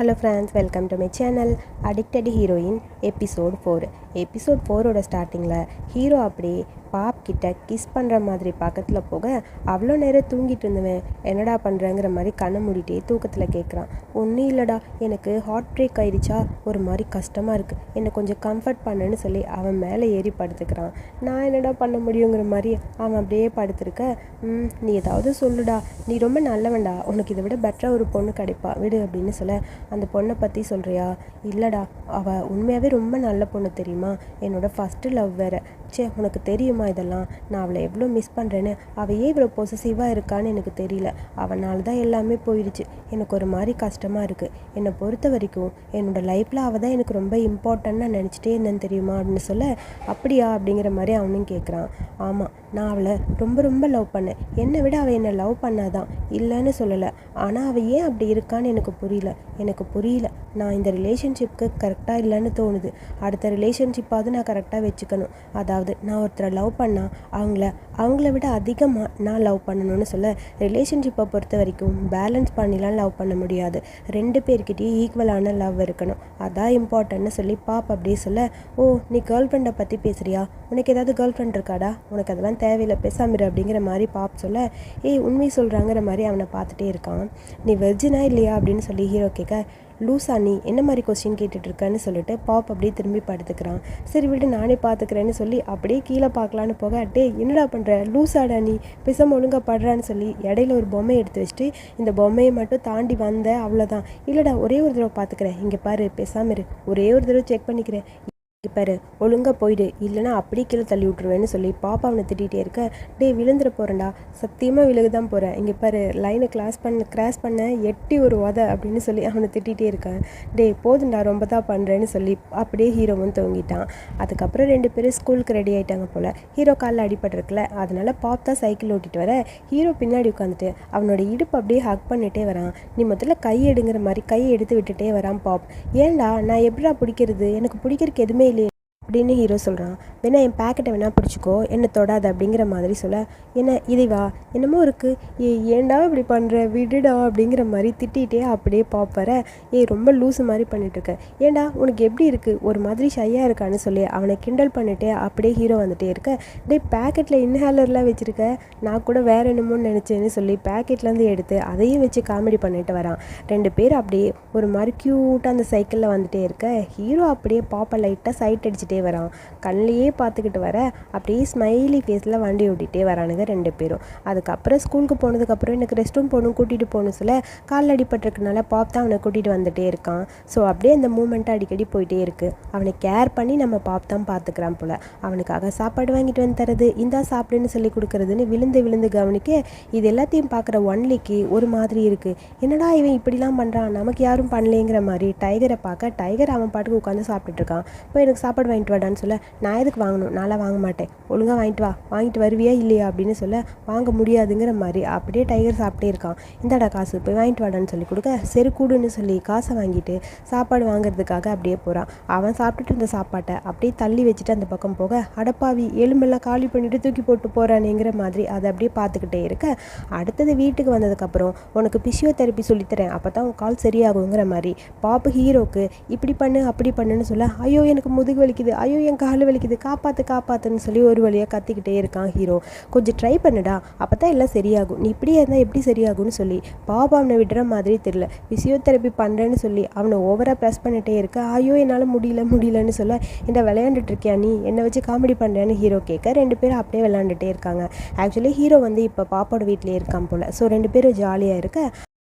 Hello friends welcome to my channel addicted heroine episode four episode ஃபோரோட ஸ்டார்டிங்கில் hero அப்படியே pop கிட்ட kiss பண்ணுற மாதிரி பக்கத்தில் போக அவ்வளோ நேரம் தூங்கிட்டு இருந்தவன். என்னடா பண்ணுறேங்கிற மாதிரி கண்ணை மூடிட்டே தூக்கத்தில் கேட்குறான் ஒன்றும் இல்லைடா எனக்கு ஹார்ட் பிரேக் ஆயிடுச்சா? ஒரு மாதிரி கஷ்டமாக இருக்குது என்னை கொஞ்சம் கம்ஃபர்ட் பண்ணுன்னு சொல்லி அவன் மேலே ஏறி படுத்துக்கிறான். நான் என்னடா பண்ண முடியுங்கிற மாதிரி அவன் அப்படியே படுத்துருக்க. "ம், நீ ஏதாவது சொல்லுடா. நீ ரொம்ப நல்லவன்டா. உனக்கு இதை விட பெட்டராக ஒரு பொண்ணு கிடைப்பா. விடு அப்படின்னு சொல்ல அந்த பொண்ணை பற்றி சொல்கிறியா இல்லைடா அவள் உண்மையாகவே ரொம்ப நல்ல பொண்ணு தெரியுமா? என்னோட ஃபஸ்ட்டு லவ் வேறு. ச்சே உனக்கு தெரியுமா இதெல்லாம்? நான் அவளை எவ்வளோ மிஸ் பண்ணுறேன்னு அவள் ஏன் இவ்வளோ பொசசிவாக இருக்கான்னு எனக்கு தெரியல. அவனால் தான் எல்லாமே போயிடுச்சு. எனக்கு ஒரு மாதிரி கஷ்டமாக இருக்குது என்னை பொறுத்த வரைக்கும் என்னோடய லைஃப்பில் அவள் தான் எனக்கு ரொம்ப இம்பார்ட்டன்ட் நான் நினச்சிட்டே இருந்தேன்னு தெரியுமா அப்படின்னு சொல்ல அப்படியா? அப்படிங்கிற மாதிரி அவனும் கேட்குறான் ஆமாம் நான் அவளை ரொம்ப ரொம்ப லவ் பண்ணேன். என்னை விட அவள் என்னை லவ் பண்ணாதான். இல்லைன்னு சொல்லலை. ஆனால் அவள் ஏன் அப்படி இருக்கான்னு எனக்கு புரியல. எனக்கு புரியல. நான் இந்த ரிலேஷன்ஷிப்க்கு கரெக்டாக இல்லைன்னு தோணுது. அடுத்த ரிலேஷன்ஷிப்பாவது நான் கரெக்டாக வச்சுக்கணும். அதாவது நான் ஒருத்தரை லவ் பண்ணால் அவங்கள அவங்கள விட அதிகமாக நான் லவ் பண்ணணும்னு சொல்ல ரிலேஷன்ஷிப்பை பொறுத்த வரைக்கும் பேலன்ஸ் பண்ணிலாம் லவ் பண்ண முடியாது. ரெண்டு பேர்கிட்டயும் ஈக்குவலான லவ் இருக்கணும். அதான் இம்பார்ட்டன்ட்னு சொல்லி பாப் அப்படியே சொல்ல ஓ நீ கேர்ள் ஃப்ரெண்டை பற்றி பேசுறியா? உனக்கு ஏதாவது கேர்ள் ஃப்ரெண்ட் இருக்காடா? உனக்கு அதெல்லாம் தேவையில்லை பேசாமிரு அப்படிங்கிற மாதிரி பாப் சொல்ல ஏய் உண்மை சொல்கிறாங்கிற மாதிரி அவனை பார்த்துட்டே இருக்கான். நீ வெர்ஜினா இல்லையா? அப்படின்னு சொல்லி ஹீரோ கேட்க லூசா நீ என்ன மாதிரி கொஸ்டின் கேட்டுட்ருக்கன்னு சொல்லிட்டு பாப் அப்படியே திரும்பி படுத்துக்கிறான். சரி விட்டு நானே பார்த்துக்கிறேன்னு சொல்லி அப்படியே கீழே பார்க்கலான்னு போக டே என்னடா பண்ணுற லூசாடா நீ? பிசம் ஒழுங்கா படுறான்னு சொல்லி இடையில ஒரு பொம்மை எடுத்து வச்சுட்டு இந்த பொம்மையை மட்டும் தாண்டி வந்த அவ்வளோதான் இல்லைடா ஒரே ஒரு தடவை பார்த்துக்கிறேன். இங்கே பாரு பேசாம இரு. ஒரே ஒரு தடவை செக் பண்ணிக்கிறேன். பாரு ஒழுங்கா போயிடு. இல்லைன்னா அப்படியே கீழே தள்ளி விட்ருவேன்னு சொல்லி பாப்பா அவனை திட்டிகிட்டே இருக்க டே விழுந்துட போகிறேன்டா சத்தியமாக விழுகு தான் போகிறேன் இங்கே பாரு லைனை கிளாஸ் பண்ண கிராஸ் பண்ண எட்டி ஒரு உத அப்படின்னு சொல்லி அவனை திட்டிகிட்டே இருக்கான் டேய் போதுண்டா ரொம்ப தான் பண்ணுறேன்னு சொல்லி அப்படியே ஹீரோவும் தூங்கிட்டான். அதுக்கப்புறம் ரெண்டு பேரும் ஸ்கூலுக்கு ரெடி ஆகிட்டாங்க போல். ஹீரோ காலில் அடிபட்டிருக்குல அதனால பாப் தான் சைக்கிள் ஓட்டிட்டு வர. ஹீரோ பின்னாடி உட்காந்துட்டு அவனோட இடுப்பு அப்படியே ஹக் பண்ணிட்டே வரான். நீ முதல்ல கை எடுங்கிற மாதிரி கையை எடுத்து விட்டுட்டே வரான் பாப். ஏன்டா நான் எப்படிடா பிடிக்கிறது? எனக்கு பிடிக்கிறதுக்கு எதுவுமே அப்படின்னு ஹீரோ சொல்கிறான் வேணா என் பேக்கெட்டை வேணா பிடிச்சிக்கோ என்ன தொடாத அப்படிங்கிற மாதிரி சொல்ல என்ன இதைவா என்னமோ இருக்குது ஏ ஏன்டா இப்படி பண்ணுற விடுடா அப்படிங்கிற மாதிரி திட்டிகிட்டே அப்படியே பாப்பற ஏ ஏய் ரொம்ப லூஸு மாதிரி பண்ணிட்டு இருக்க. ஏன்டா உனக்கு எப்படி இருக்குது ஒரு மாதிரி ஷையாக இருக்கான்னு சொல்லி. அவனை கிண்டல் பண்ணிட்டே அப்படியே ஹீரோ வந்துட்டே இருக்க. டேய் பேக்கெட்டில் இன்ஹேலர்லாம் வச்சுருக்க? நான் கூட வேற என்னமோன்னு நினச்சேன்னு சொல்லி பேக்கெட்லேருந்து எடுத்து அதையும் வச்சு காமெடி பண்ணிட்டு வரான். ரெண்டு பேர் அப்படியே ஒரு மாதிரி க்யூட்டாக அந்த சைக்கிளில் வந்துட்டே இருக்க. ஹீரோ அப்படியே பாப்பா லைட்டாக சைட் அடிச்சுட்டே வரான். கண்ணிலேயே பார்த்துக்கிட்டு வர. அப்படியே ஸ்மைலி ஃபேஸில் வண்டி ஓட்டிகிட்டே வரானுங்க ரெண்டு பேரும். அதுக்கப்புறம் ஸ்கூலுக்கு போனதுக்கப்புறம் எனக்கு ரெஸ்ட் ரூம் போகணும் கூட்டிகிட்டு போகணும் சொல்ல கால் அடிபட்டிருக்கனால பாப் தான் அவனை கூட்டிகிட்டு வந்துட்டே இருக்கான். ஸோ அப்படியே அந்த மூமெண்ட்டு அடிக்கடி போயிட்டே இருக்குது அவனை கேர் பண்ணி நம்ம பாப் தான் பார்த்துக்கிறான் போல். அவனுக்காக சாப்பாடு வாங்கிட்டு வந்து தரது. இந்தா சாப்பிடுன்னு சொல்லி கொடுக்குறதுன்னு விழுந்து விழுந்து கவனிக்க இது எல்லாத்தையும் பார்க்குற ஒன்லிக்கு ஒரு மாதிரி இருக்குது என்னடா இவன் இப்படிலாம் பண்ணுறான் நமக்கு யாரும் பண்ணலேங்கிற மாதிரி டைகரை பார்க்க டைகர் அவன் பாட்டுக்கு உட்காந்து சாப்பிட்டுட்டு இருக்கான். இப்போ எனக்கு சாப்பாடு வாங்கிட்டு வாடான்னு சொல்ல நான் எதுக்கு வாங்கணும்? நான்லாம் வாங்க மாட்டேன். ஒழுங்காக வாங்கிட்டு வா. வாங்கிட்டு வருவியா இல்லையா? அப்படின்னு சொல்ல வாங்க முடியாதுங்கிற மாதிரி அப்படியே டைகர் சாப்பிட்டே இருக்கான். இந்தாடா காசு போய் வாங்கிட்டு வாடான்னு சொல்லி கொடுக்க சரி கூடுன்னு சொல்லி காசை வாங்கிட்டு சாப்பாடு வாங்குறதுக்காக அப்படியே போகிறான் அவன் சாப்பிட்டுட்டு இருந்த சாப்பாட்டை அப்படியே தள்ளி வச்சுட்டு அந்த பக்கம் போக அடப்பாவி எலும்பெல்லாம் காலி பண்ணிட்டு தூக்கி போட்டு போகிறானேங்கிற மாதிரி அதை அப்படியே பார்த்துக்கிட்டே இருக்க. அடுத்தது வீட்டுக்கு வந்ததுக்கப்புறம் உனக்கு பிசியோதெரப்பி சொல்லித்தரேன். அப்போ தான் உன் கால் சரியாகுங்கிற மாதிரி. பாப்பு ஹீரோக்கு இப்படி பண்ணு அப்படி பண்ணுன்னு சொல்ல ஐயோ எனக்கு முதுகு வலிக்குது. ஐயோ என் கால் வலிக்குது காப்பாற்று காப்பாற்றுன்னு சொல்லி ஒரு வழியாக கத்திக்கிட்டே இருக்கான் ஹீரோ. கொஞ்சம் ட்ரை பண்ணுடா அப்போ தான் எல்லாம் சரியாகும். நீ இப்படியே இருந்தால் எப்படி சரியாகும்னு சொல்லி. பாபா அவனை விடுற மாதிரி தெரியல. ஃபிசியோதெரபி பண்ணுறேன்னு சொல்லி. அவனை ஓவராக ப்ரெஸ் பண்ணிட்டே இருக்க. ஐயோ என்னால் முடியல முடியலன்னு சொல்ல இந்த விளையாண்டுட்டு இருக்கியா நீ? என்னை வச்சு காமெடி பண்ணுறேன்னு ஹீரோ கேட்க ரெண்டு பேரும் அப்படியே விளையாண்டுட்டே இருக்காங்க. ஆக்சுவலி ஹீரோ வந்து இப்போ பாப்பாவோட வீட்டிலே இருக்கான் போல். ஸோ ரெண்டு பேரும் ஜாலியாக இருக்க.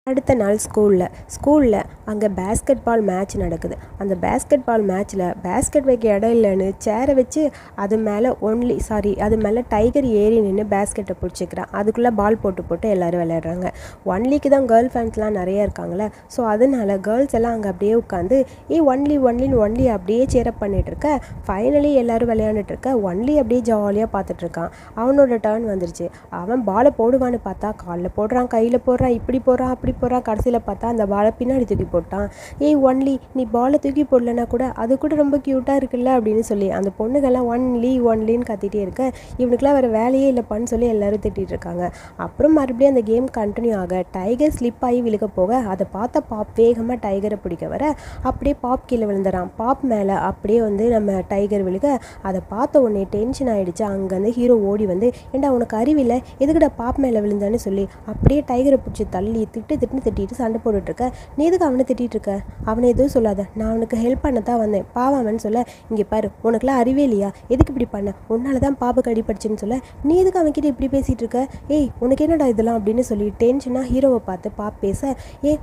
அடுத்த நாள் ஸ்கூலில். ஸ்கூலில் அங்கே பேஸ்கெட் பால் மேட்ச் நடக்குது. அந்த பேஸ்கெட் பால் மேட்ச்சில் பேஸ்கெட் வைக்க இடம் இல்லைன்னு சேரை வச்சு அது மேலே ஒன்லி சாரி அது மேலே டைகர் ஏறி நின்று பேஸ்கெட்டை பிடிச்சிக்கிறான். அதுக்குள்ளே பால் போட்டு போட்டு எல்லோரும் விளையாடுறாங்க. ஒன்லிக்கு தான் கேர்ள் ஃபேன்ஸ்லாம் நிறைய இருக்காங்களே ஸோ அதனால கேர்ள்ஸ் எல்லாம் அங்கே அப்படியே உட்காந்து ஏ ஒன்லி ஒன்லின்னு ஒன்லி அப்படியே சேரப் பண்ணிகிட்ருக்க ஃபைனலி எல்லோரும் விளையாண்டுட்டு இருக்க. ஒன்லி அப்படியே ஜாலியாக பார்த்துட்ருக்கான் அவனோட டேர்ன் வந்துருச்சு. அவன் பாலை போடுவான்னு பார்த்தா காலில் போடுறான் கையில் போடுறான் இப்படி போடுறான் அப்படி போகிறான் கடைசியில் பார்த்தா அந்த பாலை பின்னாடி தூக்கி போட்டான். ஏய் ஒன்லி நீ பாலை தூக்கி போடலனா கூட அது கூட ரொம்ப க்யூட்டாக இருக்குல்ல? அப்படின்னு சொல்லி அந்த பொண்ணுங்கள்லாம் ஒன்லி ஒன்லின்னு கத்திட்டே இருக்க. இவனுக்குலாம் வேறு வேலையே இல்லைப்பான்னு சொல்லி எல்லோரும் திட்டிகிட்டு இருக்காங்க. அப்புறம் மறுபடியும் அந்த கேம் கண்டினியூ ஆக டைகர் ஸ்லிப் ஆகி விழுக போக அதை பார்த்த பாப் வேகமாக டைகரை பிடிக்க வர அப்படியே பாப் கீழே விழுந்துறான். பாப் மேலே அப்படியே வந்து நம்ம டைகர் விழுக அதை பார்த்த உடனே டென்ஷன் ஆகிடுச்சு அங்கேருந்து ஹீரோ ஓடி வந்து ஏண்டா உனக்கு அறிவில்லை எதுக்குடா பாப் மேலே விழுந்தான்னு சொல்லி அப்படியே டைகரை பிடிச்சி தள்ளி திட்டு திட்டுன்னு திட்டிட்டு சண்டை போட்டுட்ருக்க. நீ எதுக்கு அவனை திட்டிகிட்டு இருக்க அவனை எதுவும் சொல்லாத. நான் அவனுக்கு ஹெல்ப் பண்ண தான் வந்தேன் பாவாமன்னு சொல்ல இங்கே பாரு உனக்குலாம் அறிவே இல்லையா? எதுக்கு இப்படி பண்ண? உன்னால தான் பாப்புக்கு அடிபடிச்சுன்னு சொல்ல. நீ எதுக்கு அவன்கிட்ட இப்படி பேசிகிட்டு இருக்க ஏய் உனக்கு என்னடா இதெல்லாம்? அப்படின்னு சொல்லி டென்ஷனாக ஹீரோவை பார்த்து பாப் பேச ஏ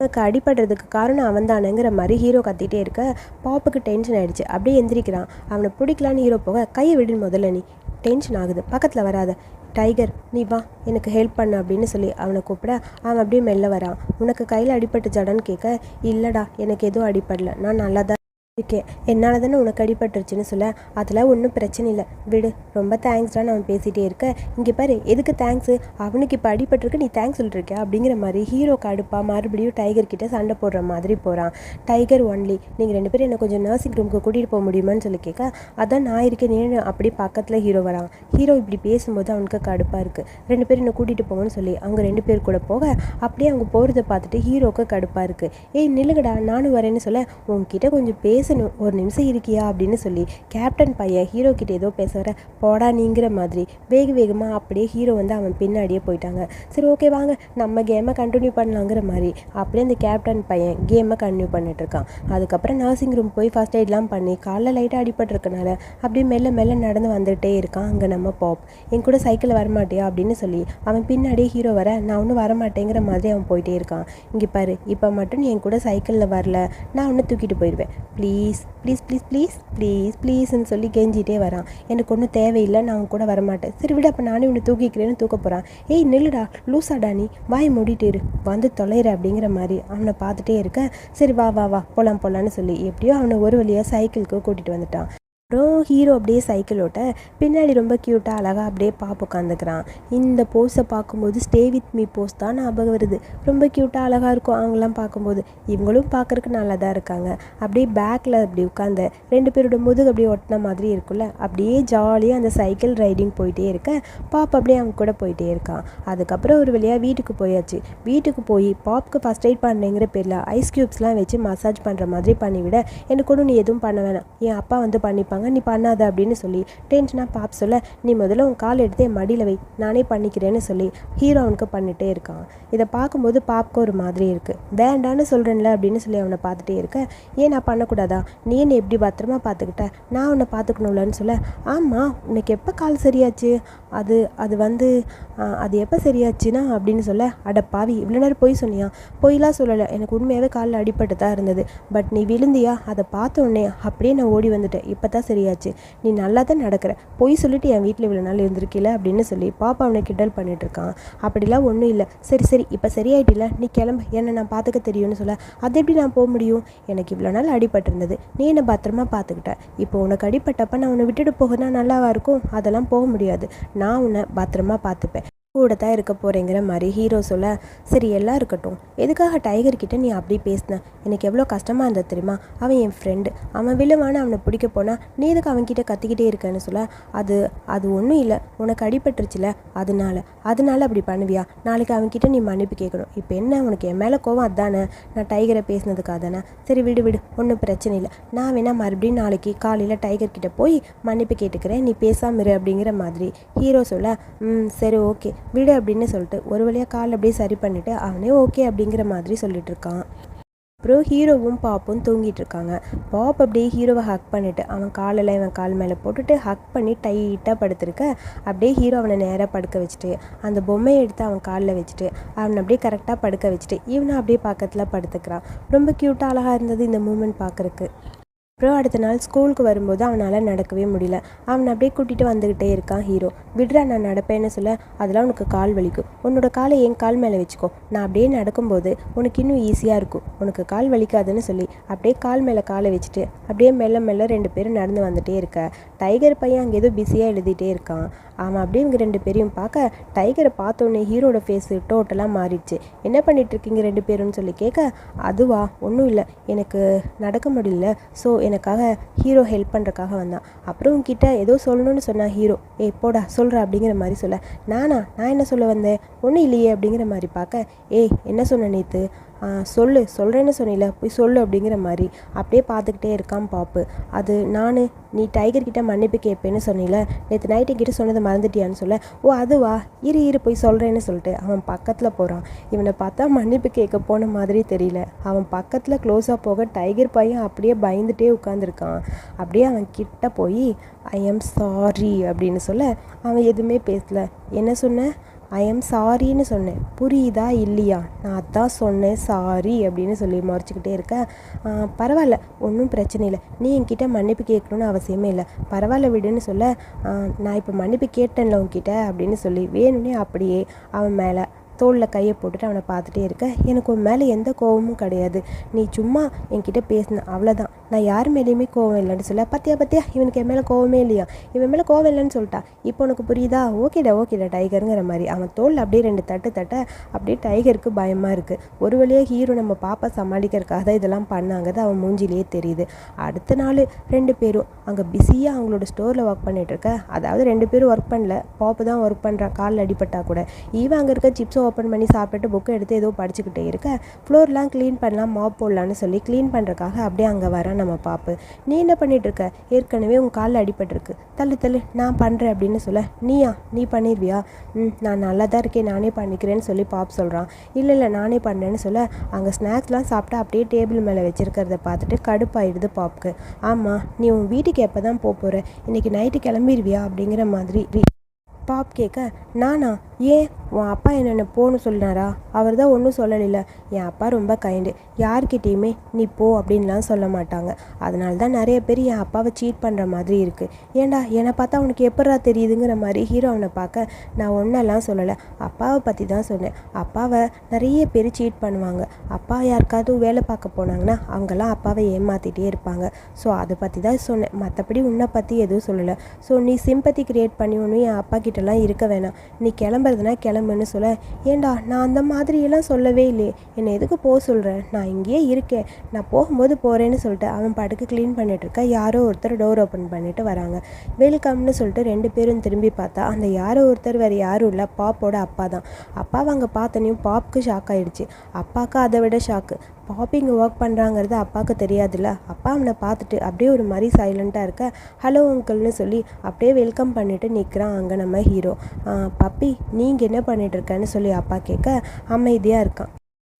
உனக்கு அடிபடுறதுக்கு காரணம் அவன் தானேங்கிற மாதிரி ஹீரோ கத்திட்டே இருக்க. பாப்புக்கு டென்ஷன் ஆயிடுச்சு. அப்படியே எந்திரிக்கிறான். அவனை பிடிக்கலான்னு ஹீரோ போக கையை விடு முதல்ல நீ. டென்ஷன் ஆகுது. பக்கத்தில் வராத. டைகர் நீ வா எனக்கு ஹெல்ப் பண்ணு அப்படின்னு சொல்லி அவனை கூப்பிட அவன் அப்படியே மெல்ல வரான். உனக்கு கையில் அடிபட்டு ஜடன்னு கேட்க இல்லைடா எனக்கு எதுவும் அடிப்படல நான் நல்லா தான் இருக்கேன். என்னால் தானே உனக்கு அடிபட்டுருச்சுன்னு சொல்ல? அதெல்லாம் ஒன்றும் பிரச்சனை இல்லை. விடு. ரொம்ப தேங்க்ஸ்டான்னு அவன் பேசிகிட்டே இருக்க இங்கே பாரு எதுக்கு தேங்க்ஸு அவனுக்கு இப்போ அடிபட்டிருக்கு நீ தேங்க்ஸ் சொல்லிருக்க அப்படிங்கிற மாதிரி ஹீரோ கடுப்பா மறுபடியும் டைகர் கிட்ட சண்டை போடுற மாதிரி போகிறான் டைகர் ஒன்லி நீங்கள் ரெண்டு பேரும் என்னை கொஞ்சம் நர்சிங் ரூமுக்கு கூட்டிகிட்டு போக முடியுமான்னு சொல்லி கேட்க அதான் நான் இருக்கேனேன்னு அப்படி பக்கத்தில் ஹீரோ வரான்? ஹீரோ இப்படி பேசும்போது அவனுக்கு கடுப்பாக இருக்குது ரெண்டு பேரும் என்னை கூட்டிகிட்டு போங்கன்னு சொல்லி அவங்க ரெண்டு பேர் கூட போக அப்படியே அவங்க போகிறத பார்த்துட்டு ஹீரோக்கு கடுப்பாக இருக்குது ஏய் நில்லுங்கடா. நானும் வரேன்னு சொல்ல உன்கிட்ட கொஞ்சம் பேச பேசணும் ஒரு நிமிஷம் இருக்கியா அப்படின்னு சொல்லி கேப்டன் பையன் ஹீரோ கிட்ட ஏதோ பேச வர போடா நீங்கிற மாதிரி வேக வேகமாக அப்படியே ஹீரோ வந்து அவன் பின்னாடியே போயிட்டாங்க. சரி ஓகே வாங்க நம்ம கேமை கண்டினியூ பண்ணலாங்கிற மாதிரி அப்படியே அந்த கேப்டன் பையன் கேமை கண்டினியூ பண்ணிட்டு இருக்கான். அதுக்கப்புறம் நர்சிங் ரூம் போய் ஃபஸ்ட் எய்ட்லாம் பண்ணி காலைல லைட்டாக அடிபட்டிருக்கனால அப்படியே மெல்ல மெல்ல நடந்து வந்துகிட்டே இருக்கான். அங்கே நம்ம பாப் என் கூட சைக்கிளில் வரமாட்டியா அப்படின்னு சொல்லி அவன் பின்னாடியே ஹீரோ வர நான் ஒன்றும் வரமாட்டேங்கிற மாதிரி அவன் போயிட்டே இருக்கான். இங்கே பாரு இப்போ மட்டும் என் கூட சைக்கிளில் வரல நான் ஒன்று தூக்கிட்டு போயிடுவேன் please please please please please please ப்ளீஸ்ன்னு சொல்லி கெஞ்சிட்டே வரான். எனக்கு ஒன்றும் தேவையில்லை நான் அவன் கூட வரமாட்டேன். சரி விட அப்போ நானே உன்னை தூக்கிக்கிறேன்னு தூக்க போகிறான் ஏய் நில்லுடா லூசாடா நீ வாய் மூடிட்டு இரு. வந்து தொலைற அப்படிங்கிற மாதிரி அவனை பார்த்துட்டே இருக்க. சரி வா வா வா போகலாம் போகலான்னு சொல்லி எப்படியோ அவனை ஒரு வழியாக சைக்கிளுக்கு கூட்டிகிட்டு வந்துட்டான். அப்புறம் ஹீரோ அப்படியே சைக்கிள் ஓட்ட பின்னாடி ரொம்ப க்யூட்டாக அழகாக அப்படியே பாப் உட்காந்துக்கிறான் இந்த போஸை பார்க்கும்போது ஸ்டே வித் மீ போஸ் தான் ஞாபகம் வருது. ரொம்ப க்யூட்டாக அழகாக இருக்கும் அவங்களாம் பார்க்கும்போது. இவங்களும் பார்க்குறக்கு நல்லா தான் இருக்காங்க. அப்படியே பேக்கில் அப்படி உட்காந்த ரெண்டு பேரோட முதுகு அப்படியே ஒட்டின மாதிரி இருக்குல்ல அப்படியே ஜாலியாக அந்த சைக்கிள் ரைடிங் போயிட்டே இருக்க. பாப் அப்படியே அவங்க கூட போயிட்டே இருக்கான். அதுக்கப்புறம் ஒரு வழியாக வீட்டுக்கு போயாச்சு. வீட்டுக்கு போய் பாப்க்கு ஃபஸ்ட் எய்ட் பண்ணேங்கிற பேரில் ஐஸ் க்யூப்ஸ்லாம் வச்சு மசாஜ் பண்ணுற மாதிரி பண்ணிவிட. எனக்கு கூட நீ எதுவும் பண்ண வேணாம். என் அப்பா வந்து பண்ணிப்பாங்க. நீ பண்ணாத அப்படின்னு சொல்லி. டென்ஷனாக பாப் சொல்ல நீ முதல்ல உன் கால் எடுத்தே மடியில் வை. நானே பண்ணிக்கிறேன்னு சொல்லி ஹீரோ அவனுக்கு பண்ணிகிட்டே இருக்கான். இதை பார்க்கும்போது பாப்க்கு ஒரு மாதிரி இருக்குது வேண்டான்னு சொல்கிறேன்ல அப்படின்னு சொல்லி அவனை பார்த்துட்டே இருக்க. ஏன் நான் பண்ணக்கூடாதா? நீ என்னை எப்படி பத்திரமா பார்த்துக்கிட்ட? நான் உன்னை பார்த்துக்கணும்லன்னு சொல்ல. ஆமாம் உனக்கு எப்போ கால் சரியாச்சு? அது அது வந்து அது எப்போ சரியாச்சுன்னா? அப்படின்னு சொல்ல அட பாவி இவ்வளோ நேரம் பொய் சொன்னியா? பொய்லாம் சொல்லலை. எனக்கு உண்மையாகவே காலில் அடிப்பட்டு தான் இருந்தது. பட் நீ விழுந்தியா? அதை பார்த்த உடனே அப்படியே நான் ஓடி வந்துட்டேன். இப்போ தான் சரியாச்சு. நீ நல்லா தான் நடக்கிற. பொய் சொல்லிட்டு என் வீட்டில் இவ்வளோ நாள் இருந்திருக்கில? அப்படின்னு சொல்லி பாப்பா அவனை கிண்டல் பண்ணிட்டு இருக்கான். அப்படிலாம் ஒன்றும் இல்லை. சரி சரி இப்போ சரியாயிட்டில நீ கிளம்பு. என்னை நான் பார்த்துக்க தெரியும்னு சொல்ல. அது எப்படி நான் போக முடியும்? எனக்கு இவ்வளோ நாள் அடிபட்டிருந்தது நீ என்னை பத்திரமா பார்த்துக்கிட்ட. இப்போ உனக்கு அடிப்பட்டப்ப நான் உன்னை விட்டுட்டு போகனா நல்லாவா இருக்கும்? அதெல்லாம் போக முடியாது. நான் நான் உன்னை பத்திரமா பார்த்துப்பேன். கூட தான் இருக்க போகிறேங்கிற மாதிரி ஹீரோ சொல்ல சரி எல்லாம் இருக்கட்டும். எதுக்காக டைகர் கிட்ட நீ அப்படி பேசின? எனக்கு எவ்வளோ கஷ்டமாக இருந்தது தெரியுமா? அவன் என் ஃப்ரெண்டு அவன் விழுவான அவனை பிடிக்க போனால் நீ எதுக்கு அவன்கிட்ட கத்திக்கிட்டே இருக்கேன்னு சொல்ல அது அது ஒன்றும் இல்லை. உனக்கு அடிபட்டுருச்சுல. அதனால அதனால அப்படி பண்ணுவியா? நாளைக்கு அவன்கிட்ட நீ மன்னிப்பு கேட்கணும். இப்போ என்ன? உனக்கு என் மேலே கோவம் அதானே? நான் டைகரை பேசினதுக்காக தானே? சரி விடு விடு. ஒன்றும் பிரச்சனை இல்லை. நான் வேணால் மறுபடியும் நாளைக்கு காலையில் டைகர் கிட்ட போய் மன்னிப்பு கேட்டுக்கிறேன். நீ பேசாமிரு அப்படிங்கிற மாதிரி ஹீரோ சொல்ல ம் சரி ஓகே. விடு அப்படின்னு சொல்லிட்டு ஒரு வழியாக கால் அப்படியே சரி பண்ணிவிட்டு அவனே ஓகே அப்படிங்கிற மாதிரி சொல்லிட்டு இருக்கான். அப்புறம் ஹீரோவும் பாப்பும் தூங்கிட்டு இருக்காங்க. பாப் அப்படியே ஹீரோவை ஹக் பண்ணிவிட்டு அவன் காலில் இவன் கால் மேலே போட்டுட்டு ஹக் பண்ணி டைட்டாக படுத்திருக்க அப்படியே ஹீரோ அவனை நேராக படுக்க வச்சுட்டு அந்த பொம்மையை எடுத்து அவன் காலில் வச்சுட்டு அவனை அப்படியே கரெக்டாக படுக்க வச்சுட்டு இவனை அப்படியே பக்கத்தில் படுத்துக்கிறான். ரொம்ப க்யூட்டாக அழகாக இருந்தது இந்த மூமெண்ட் பார்க்குறக்கு அப்புறம் அடுத்த நாள் ஸ்கூலுக்கு வரும்போது அவனால் நடக்கவே முடியல. அவனை அப்படியே கூட்டிகிட்டு வந்துக்கிட்டே இருக்கான் ஹீரோ. விட்றா நான் நடப்பேன்னு சொல்ல அதெல்லாம் உனக்கு கால் வலிக்கும். உன்னோட காலை என் கால் மேலே வச்சுக்கோ. நான் அப்படியே நடக்கும்போது உனக்கு இன்னும் ஈஸியாக இருக்கும். உனக்கு கால் வலிக்காதுன்னு சொல்லி அப்படியே கால் மேலே காலை வச்சுட்டு அப்படியே மெல்ல மெல்ல ரெண்டு பேரும் நடந்து வந்துட்டே இருக்க. டைகர் பையன் அங்கே ஏதோ பிஸியாக எழுதிட்டே இருக்கான். அவன் அப்படியே இவங்க ரெண்டு பேரையும் பார்க்க டைகரை பார்த்தோன்னே ஹீரோட ஃபேஸு டோட்டலாக மாறிடுச்சு. என்ன பண்ணிட்டு இருக்கீங்க ரெண்டு பேரும்னு சொல்லி கேட்க அதுவா ஒன்றும் இல்லை. எனக்கு நடக்க முடியல. ஸோ எனக்காக ஹீரோ ஹெல்ப் பண்ணுறக்காக வந்தான். அப்புறம் உங்ககிட்ட ஏதோ சொல்லணும்னு சொன்னான் ஹீரோ ஏய் போடா சொல்கிற அப்படிங்கிற மாதிரி சொல்ல. நானா? நான் என்ன சொல்ல வந்தேன்? ஒன்றும் இல்லையே அப்படிங்கிற மாதிரி பார்க்க ஏய் என்ன சொன்ன நேற்று சொல்லு சொல்கிறேன்னு சொன்னில போய் சொல்லு அப்படிங்கிற மாதிரி. அப்படியே பார்த்துக்கிட்டே இருக்கான் பாப்பு. அது நான் நீ டைகர் கிட்ட மன்னிப்பு கேட்பேன்னு சொன்னில நேற்று நைட்டு கிட்ட சொன்னதை மறந்துட்டியான்னு சொல்ல ஓ அதுவா? இரு இரு போய் சொல்கிறேன்னு சொல்லிட்டு அவன் பக்கத்தில் போகிறான் இவனை பார்த்தா மன்னிப்பு கேட்க போன மாதிரி தெரியல. அவன் பக்கத்தில் க்ளோஸாக போக டைகர் பையன் அப்படியே பயந்துட்டே உட்காந்துருக்கான் அப்படியே அவன் கிட்ட போய் ஐ எம் சாரி அப்படின்னு சொல்ல அவன் எதுவுமே பேசல. என்ன சொன்ன? ஐ எம் சாரின்னு சொன்னேன். புரியுதா இல்லையா? நான் அதான் சொன்னேன் சாரி அப்படின்னு சொல்லி மறைச்சிக்கிட்டே இருக்கேன் பரவாயில்ல ஒன்றும் பிரச்சனை இல்லை. நீ என்கிட்ட மன்னிப்பு கேட்கணுன்னு அவசியமே இல்லை. பரவாயில்ல விடுன்னு சொல்ல நான் இப்போ மன்னிப்பு கேட்டேன்ல உன்கிட்ட அப்படின்னு சொல்லி வேணும்னே அப்படியே அவன் மேலே தோளில் கையை போட்டுட்டு அவனை பார்த்துட்டே இருக்க. எனக்கு உன் மேலே எந்த கோபமும் கிடையாது. நீ சும்மா என்கிட்ட பேசின அவ்வளோதான் நான் யார் மேலேயுமே கோவம் இல்லைன்னு சொல்ல. பத்தியா பத்தியா? இவனுக்கு என் மேலே கோவமே இல்லையா? இவன் மேலே கோவம் இல்லைன்னு சொல்லிட்டா. இப்போ உனக்கு புரியுதா? ஓகேடா ஓகேடா டைகருங்கிற மாதிரி. அவன் தோல் அப்படியே ரெண்டு தட்டு தட்ட அப்படியே டைகருக்கு பயமாக இருக்குது ஒரு வழியாக ஹீரோ நம்ம பாப்பா சமாளிக்கிறதுக்காக தான் இதெல்லாம் பண்ணாங்கிறது அவன் மூஞ்சிலேயே தெரியுது. அடுத்த நாள் ரெண்டு பேரும் அங்கே பிஸியாக அவங்களோட ஸ்டோரில் ஒர்க் பண்ணிகிட்ருக்க அதாவது ரெண்டு பேரும் ஒர்க் பண்ணல. பாப்பு தான் ஒர்க் பண்ணுறான் காலில் அடிப்பட்டா கூட. ஈவன் அங்கே இருக்க சிப்ஸும் ஓப்பன் பண்ணி சாப்பிட்டுட்டு புக்கை எடுத்து ஏதோ படிச்சுக்கிட்டே இருக்க. ஃப்ளோர்லாம் க்ளீன் பண்ணலாம் மாப் போடலான்னு சொல்லி க்ளீன் பண்ணுறக்காக அப்படியே அங்கே வர நம்ம பாப்பு. நீ என்ன பண்ணிட்டு இருக்க? ஏற்கனவே உன் காலில் அடிபட்டிருக்கு. தள்ளு தள்ளு நான் பண்ணுறேன் அப்படின்னு சொல்ல. நீயா? நீ பண்ணிடுவியா ம் நான் நல்லா தான் இருக்கேன் நானே பண்ணிக்கிறேன்னு சொல்லி பாப் சொல்கிறான் இல்லை இல்லை நானே பண்ணுறேன்னு சொல்ல. அங்கே ஸ்நாக்ஸ்லாம் சாப்பிட்டா அப்படியே டேபிள் மேலே வச்சுருக்கிறத பார்த்துட்டு கடுப்பாயிடுது பாப்க்கு ஆமாம் நீ உன் வீட்டுக்கு எப்போ தான் போக போகிற இன்றைக்கி நைட்டு கிளம்பிடுவியா அப்படிங்கிற மாதிரி பாப் கேட்க நானா? ஏன் உன் அப்பா என்னென்ன போன்னு சொன்னாரா அவர் தான் ஒன்றும் சொல்லலைல என் அப்பா ரொம்ப கைண்டு யார்கிட்டேயுமே நீ போ அப்படின்லாம் சொல்ல மாட்டாங்க. அதனால தான் நிறைய பேர் என் அப்பாவை சீட் பண்ணுற மாதிரி இருக்குது ஏண்டா என்னை பார்த்தா அவனுக்கு எப்படா தெரியுதுங்கிற மாதிரி ஹீரோ அவனை பார்க்க நான் ஒன்றெல்லாம் சொல்லலை. அப்பாவை பற்றி தான் சொன்னேன். அப்பாவை நிறைய பேர் சீட் பண்ணுவாங்க. அப்பா யாருக்காவது வேலை பார்க்க போனாங்கன்னா அவங்கெல்லாம் அப்பாவை ஏமாற்றிட்டே இருப்பாங்க. ஸோ அதை பற்றி தான் சொன்னேன். மற்றபடி உன்னை பற்றி எதுவும் சொல்லலை. ஸோ நீ சிம்பத்தி க்ரியேட் பண்ணி ஒன்றும் என் அப்பா கிட்டலாம் இருக்க வேணாம். நீ கிளம்ப. கிளம்புறதுனா கிளம்புன்னு சொல்ல ஏண்டா நான் அந்த மாதிரியெல்லாம் சொல்லவே இல்லையே. என்னை எதுக்கு போக சொல்கிறேன் நான் இங்கேயே இருக்கேன். நான் போகும்போது போகிறேன்னு சொல்லிட்டு அவன் படுக்கு க்ளீன் பண்ணிட்டு இருக்க யாரோ ஒருத்தர் டோர் ஓப்பன் பண்ணிட்டு வராங்க. வெல்கம்னு சொல்லிட்டு ரெண்டு பேரும் திரும்பி பார்த்தா அந்த யாரோ ஒருத்தர் வேறு யாரும் இல்லை. பாப்போட அப்பா தான். அப்பாவை அங்கே பார்த்தனையும் பாப்புக்கு ஷாக் ஆகிடுச்சு அப்பாவுக்கு அதை விட ஷாக்கு பாப்பி இங்கே ஒர்க் பண்ணுறாங்கிறது அப்பாவுக்கு தெரியாதுல்ல? அப்பா அவனை பார்த்துட்டு அப்படியே ஒரு மாதிரி சைலண்ட்டாக இருக்க. ஹலோ அங்கிள்னு சொல்லி அப்படியே வெல்கம் பண்ணிவிட்டு நிற்கிறான் அங்கே நம்ம ஹீரோ பப்பி நீங்கள் என்ன பண்ணிகிட்ருக்கேன்னு சொல்லி அப்பா கேட்க அமைதியாக இருக்கான்.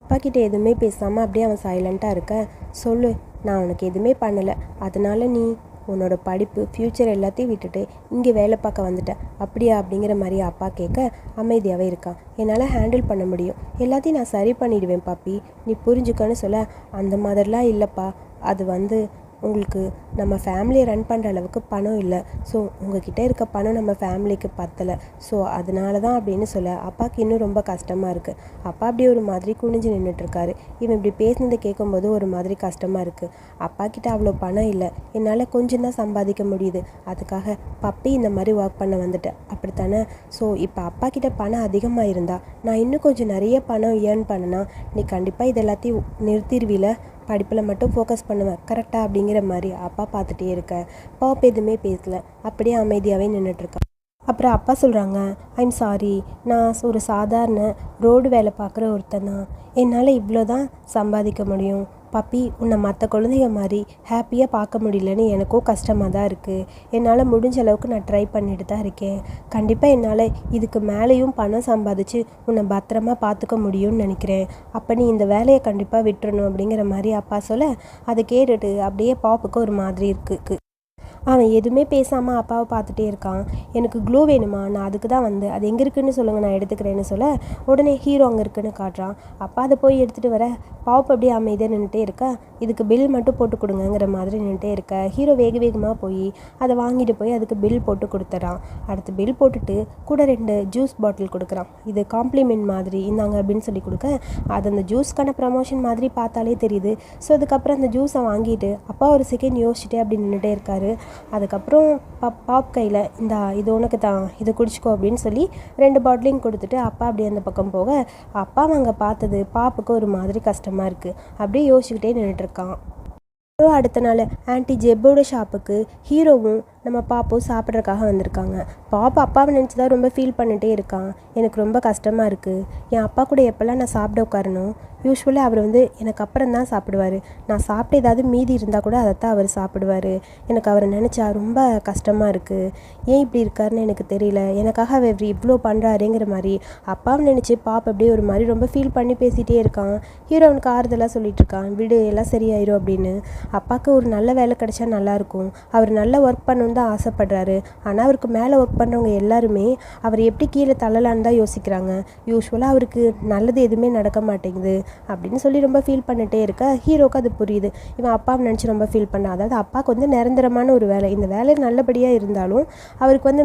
அப்பா கிட்டே எதுவுமே பேசாமல் அப்படியே அவன் சைலண்ட்டாக இருக்க. சொல்லு நான் உனக்கு எதுவுமே பண்ணலை. அதனால நீ உன்னோட படிப்பு ஃப்யூச்சர் எல்லாத்தையும் விட்டுட்டு இங்கே வேலை பார்க்க வந்துட்டேன் அப்படியா? அப்படிங்கிற மாதிரி அப்பா கேட்க அமைதியாகவே இருக்கான் என்னால் ஹேண்டில் பண்ண முடியும். எல்லாத்தையும் நான் சரி பண்ணிடுவேன் பாப்பி. நீ புரிஞ்சுக்கன்னு சொல்ல அந்த மாதிரிலாம் இல்லைப்பா. அது வந்து உங்களுக்கு நம்ம ஃபேமிலியை ரன் பண்ணுற அளவுக்கு பணம் இல்லை. ஸோ உங்ககிட்ட இருக்க பணம் நம்ம ஃபேமிலிக்கு பத்தலை. ஸோ அதனால தான் அப்படின்னு சொல்ல அப்பாவுக்கு இன்னும் ரொம்ப கஷ்டமாக இருக்குது அப்பா அப்படி ஒரு மாதிரி குனிஞ்சு நின்றுட்டுருக்காரு இவன் இப்படி பேசினதை கேட்கும்போது ஒரு மாதிரி கஷ்டமாக இருக்குது அப்பா கிட்ட அவ்வளோ பணம் இல்லை. என்னால் கொஞ்சம் தான் சம்பாதிக்க முடியுது. அதுக்காக பப்பி இந்த மாதிரி ஒர்க் பண்ண வந்துட்டேன் அப்படித்தானே? ஸோ இப்போ அப்பா கிட்ட பணம் அதிகமாக இருந்தால் நான் இன்னும் கொஞ்சம் நிறைய பணம் ஏர்ன் பண்ணனா நீ கண்டிப்பாக இது எல்லாத்தையும் நிறுத்திடுவில படிப்பில் மட்டும் ஃபோக்கஸ் பண்ணுவேன். கரெக்டாக அப்படிங்கிற மாதிரி அப்பா பார்த்துட்டே இருக்க பாப் எதுவுமே பேசல. அப்படியே அமைதியாகவே நின்றுட்டுருக்கா அப்புறம் அப்பா சொல்கிறாங்க ஐம் சாரி நான் ஒரு சாதாரண ரோடு வேலை பார்க்குற ஒருத்தன் தான். என்னால் இவ்வளோ தான் சம்பாதிக்க முடியும். பப்பி உன்னை மற்ற குழந்தைங்க மாதிரி ஹாப்பியாக பார்க்க முடியலன்னு எனக்கும் கஷ்டமாக தான் இருக்குது என்னால் முடிஞ்ச அளவுக்கு நான் ட்ரை பண்ணிட்டு தான் இருக்கேன். கண்டிப்பாக என்னால் இதுக்கு மேலேயும் பணம் சம்பாதிச்சு உன்னை பத்திரமா பார்த்துக்க முடியும்னு நினைக்கிறேன். அப்போ நீ இந்த வேலையை கண்டிப்பாக விட்டுறணும் அப்படிங்கிற மாதிரி அப்பா சொல்ல அதை கேட்டுட்டு அப்படியே பாப்புக்கு ஒரு மாதிரி இருக்குது அவன் எதுவுமே பேசாமல் அப்பாவை பார்த்துட்டே இருக்கான். எனக்கு க்ளூ வேணுமா? நான் அதுக்கு தான் வந்து அது எங்கே இருக்குன்னு சொல்லுங்கள் நான் எடுத்துக்கிறேன்னு சொல்ல உடனே ஹீரோ அங்கே இருக்குன்னு காட்டுறான். அப்பா அதை போய் எடுத்துகிட்டு வர பாப் அப்படியே அமைதியாக நின்றுட்டே இருக்க இதுக்கு பில் மட்டும் போட்டு கொடுங்கங்கிற மாதிரி நின்றுட்டே இருக்க. ஹீரோ வேக வேகமாக போய் அதை வாங்கிட்டு போய் அதுக்கு பில் போட்டு கொடுத்துட்றான் அடுத்து பில் போட்டுட்டு கூட ரெண்டு ஜூஸ் பாட்டில் கொடுக்குறான். இது காம்ப்ளிமெண்ட் மாதிரி இந்தாங்க அப்படின்னு சொல்லி கொடுக்க அது அந்த ஜூஸ்க்கான ப்ரமோஷன் மாதிரி பார்த்தாலே தெரியுது. ஸோ அதுக்கப்புறம் அந்த ஜூஸை வாங்கிட்டு அப்பா ஒரு செகண்ட் யோசிச்சுட்டே அப்படி நின்றுட்டே இருக்காரு. அதுக்கப்புறம் பாப் பாப் கையில் இந்த இது உனக்கு தான் இது குடிச்சிக்கோ அப்படின்னு சொல்லி ரெண்டு பாட்டிலையும் கொடுத்துட்டு அப்பா அப்படியே அந்த பக்கம் போக. அப்பா அங்கே பார்த்தது பாப்புக்கு ஒரு மாதிரி கஷ்டமாக இருக்குது அப்படியே யோசிச்சுக்கிட்டே நின்றுட்டுருக்கான் அடுத்த நாள் ஆன்ட்டி ஜெப்போட ஷாப்புக்கு ஹீரோவும் நம்ம பாப்பும் சாப்பிட்றதுக்காக வந்திருக்காங்க. பாப்பா அப்பாவை நினச்சி தான் ரொம்ப ஃபீல் பண்ணிகிட்டே இருக்கான். எனக்கு ரொம்ப கஷ்டமாக இருக்குது என் அப்பா கூட எப்போல்லாம் நான் சாப்பிட உட்காரணும் யூஸ்வலாக அவர் வந்து எனக்கு அப்புறம் தான் சாப்பிடுவார். நான் சாப்பிட்டு ஏதாவது மீதி இருந்தால் கூட அதைத்தான் அவர் சாப்பிடுவார். எனக்கு அவரை நினச்சா ரொம்ப கஷ்டமாக இருக்குது ஏன் இப்படி இருக்காருன்னு எனக்கு தெரியல. எனக்காக அவர் இவ்வளோ பண்ணுறாருங்கிற மாதிரி அப்பாவை நினச்சி பாப்பா அப்படியே ஒரு மாதிரி ரொம்ப ஃபீல் பண்ணி பேசிகிட்டே இருக்கான். ஹீரோ அவனுக்கு ஆறுதலாக சொல்லிட்டு இருக்கான். வீடு எல்லாம் சரியாயிரும் அப்படின்னு. அப்பாவுக்கு ஒரு நல்ல வேலை கிடைச்சா நல்லாயிருக்கும் அவர் நல்ல ஒர்க் பண்ணணும் தான் ஆசைப்படுறாரு. ஆனால் அவருக்கு மேலே ஒர்க் பண்ணுறவங்க எல்லாருமே அவர் எப்படி கீழே தள்ளலான்னு தான் யோசிக்கிறாங்க. யூஸ்வலாக அவருக்கு நல்லது எதுவுமே நடக்க மாட்டேங்குது அப்படின்னு சொல்லி ரொம்ப ஃபீல் பண்ணிட்டே இருக்க ஹீரோக்கு அது புரியுது. இவன் அப்பாவை நினச்சி ரொம்ப ஃபீல் பண்ண. அதாவது அப்பாவுக்கு வந்து நிரந்தரமான ஒரு வேலை. இந்த வேலை நல்லபடியாக இருந்தாலும் அவருக்கு வந்து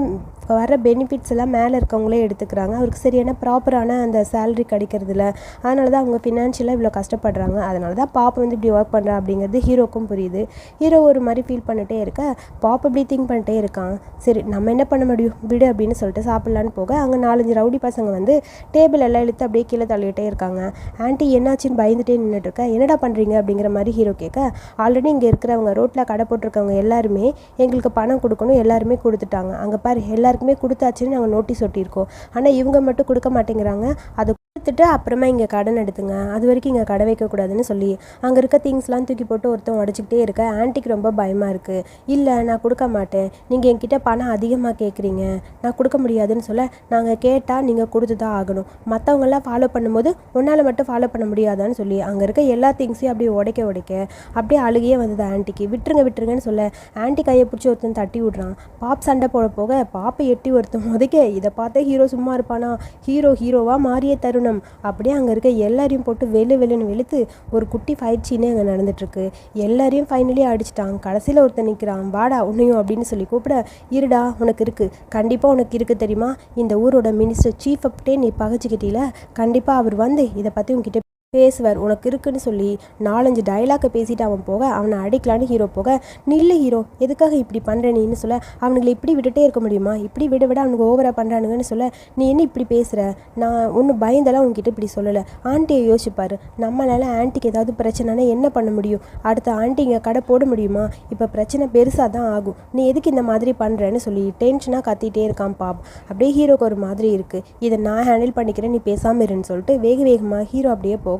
வர பெனிஃபிட்ஸ் எல்லாம் மேலே இருக்கவங்களே எடுத்துக்கிறாங்க. அவருக்கு சரியான ப்ராப்பரான அந்த சேலரி கிடைக்கிறதில்ல. அதனால தான் அவங்க ஃபினான்ஷியலாக இவ்வளோ கஷ்டப்படுறாங்க. அதனால தான் பாப்பா வந்து இப்படி ஒர்க் பண்ணுறா அப்படிங்கிறது ஹீரோக்கும் புரியுது. ஹீரோ ஒரு மாதிரி ஃபீல் பண்ணிட்டே இருக்க. பாப் இப்படி திங்க் பண்ணிட்டே இருக்கான். சரி நம்ம என்ன பண்ண முடியும்? விடு அப்படின்னு சொல்லிட்டு சாப்பிட்லான்னு போக அங்கே நாலஞ்சு ரவுடி பசங்க வந்து டேபிள் எல்லாம் இழுத்து அப்படியே கீழே தள்ளிகிட்டே இருக்காங்க. ஆன்ட்டி என்னாச்சுன்னு பயந்துட்டே நின்றுட்டு இருக்கா என்னடா பண்ணுறீங்க அப்படிங்கிற மாதிரி ஹீரோ கேட்க ஆல்ரெடி இங்கே இருக்கிறவங்க ரோட்டில் கடை போட்டிருக்கவங்க எல்லாருமே எங்களுக்கு பணம் கொடுக்கணும் எல்லாருமே கொடுத்துட்டாங்க. அங்கே பாரு எல்லாருக்குமே கொடுத்தாச்சுன்னு நாங்கள் நோட்டீஸ் ஒட்டியிருக்கோம். ஆனால் இவங்க மட்டும் கொடுக்க மாட்டேங்கிறாங்க. அது கொடுத்துட்டு அப்புறமா இங்கே கடன் எடுத்துங்க. அது வரைக்கும் இங்கே கடை வைக்கக்கூடாதுன்னு சொல்லி அங்கே இருக்க திங்ஸ்லாம் தூக்கி போட்டு ஒருத்தன் உடச்சிக்கிட்டே இருக்க. ஆன்ட்டிக்கு ரொம்ப பயமாக இருக்குது இல்லை நான் கொடுக்க மாட்டேன். நீங்கள் என்கிட்ட பணம் அதிகமாக கேட்குறீங்க நான் கொடுக்க முடியாதுன்னு சொல்ல நாங்கள் கேட்டால் நீங்கள் கொடுத்து தான் ஆகணும் மற்றவங்கெல்லாம் ஃபாலோ பண்ணும்போது உன்னால் மட்டும் ஃபாலோ பண்ண முடியாதான்னு சொல்லி அங்கே இருக்க எல்லா திங்ஸையும் அப்படியே உடைக்க உடைக்க அப்படியே அழுகையே வந்தது ஆன்ட்டிக்கு. விட்டுருங்க விட்டுருங்கன்னு சொல்ல ஆன்ட்டி கையை பிடிச்சி ஒருத்தன் தட்டி விட்றான். பாப் சண்டை போட போக பாப்பை எட்டி ஒருத்தன் முதக்கே இதை பார்த்தா ஹீரோ சும்மா இருப்பானா? ஹீரோ ஹீரோவாக மாறிய தருணம். அப்படியே அங்கே இருக்க எல்லாரையும் போட்டு வெளு வெளுன்னு வெளுத்து ஒரு குட்டி ஃபைட் சீனே அங்கே நடந்துட்டுருக்கு. எல்லாரையும் ஃபைனலி அடிச்சிட்டான். கடைசியில் ஒருத்தன் நிற்கிறான் வாடா உன்னையும் அப்படின்னு சொல்லி கூப்பிட இருடா உனக்கு இருக்குது கண்டிப்பாக உனக்கு இருக்குது தெரியுமா? இந்த ஊரோட மினிஸ்டர் சீஃப் அப்படியே நீ பகச்சிக்கிட்டீல. கண்டிப்பாக அவர் வந்து இதை பற்றி உங்ககிட்ட பேசுவார். உனக்கு இருக்குன்னு சொல்லி நாலஞ்சு டைலாக்கை பேசிட்டு அவன் போக அவனை அடிக்கலான்னு ஹீரோ போக நில்லு ஹீரோ எதுக்காக இப்படி பண்ணுற நீன்னு சொல்ல அவனுங்களை இப்படி விட்டுட்டே இருக்க முடியுமா? இப்படி விட விட அவனுக்கு ஓவராக பண்ணுறானுங்கன்னு சொல்ல நீ என்ன இப்படி பேசுகிற நான் ஒன்றும் பயந்தெல்லாம் உங்ககிட்ட இப்படி சொல்லலை. ஆண்டியை யோசிப்பார். நம்மளால் ஆண்டிக்கு ஏதாவது பிரச்சனைனா என்ன பண்ண முடியும்? அடுத்த ஆண்டி இங்கே கடை போட முடியுமா? இப்போ பிரச்சனை பெருசாக தான் ஆகும். நீ எதுக்கு இந்த மாதிரி பண்ணுறேன்னு சொல்லி டென்ஷனாக கத்திட்டே இருக்கான் பாப். அப்படியே ஹீரோக்கு ஒரு மாதிரி இருக்குது இதை நான் ஹேண்டில் பண்ணிக்கிறேன் நீ பேசாமல் இருன்னு சொல்லிட்டு வேக வேகமாக ஹீரோ அப்படியே போக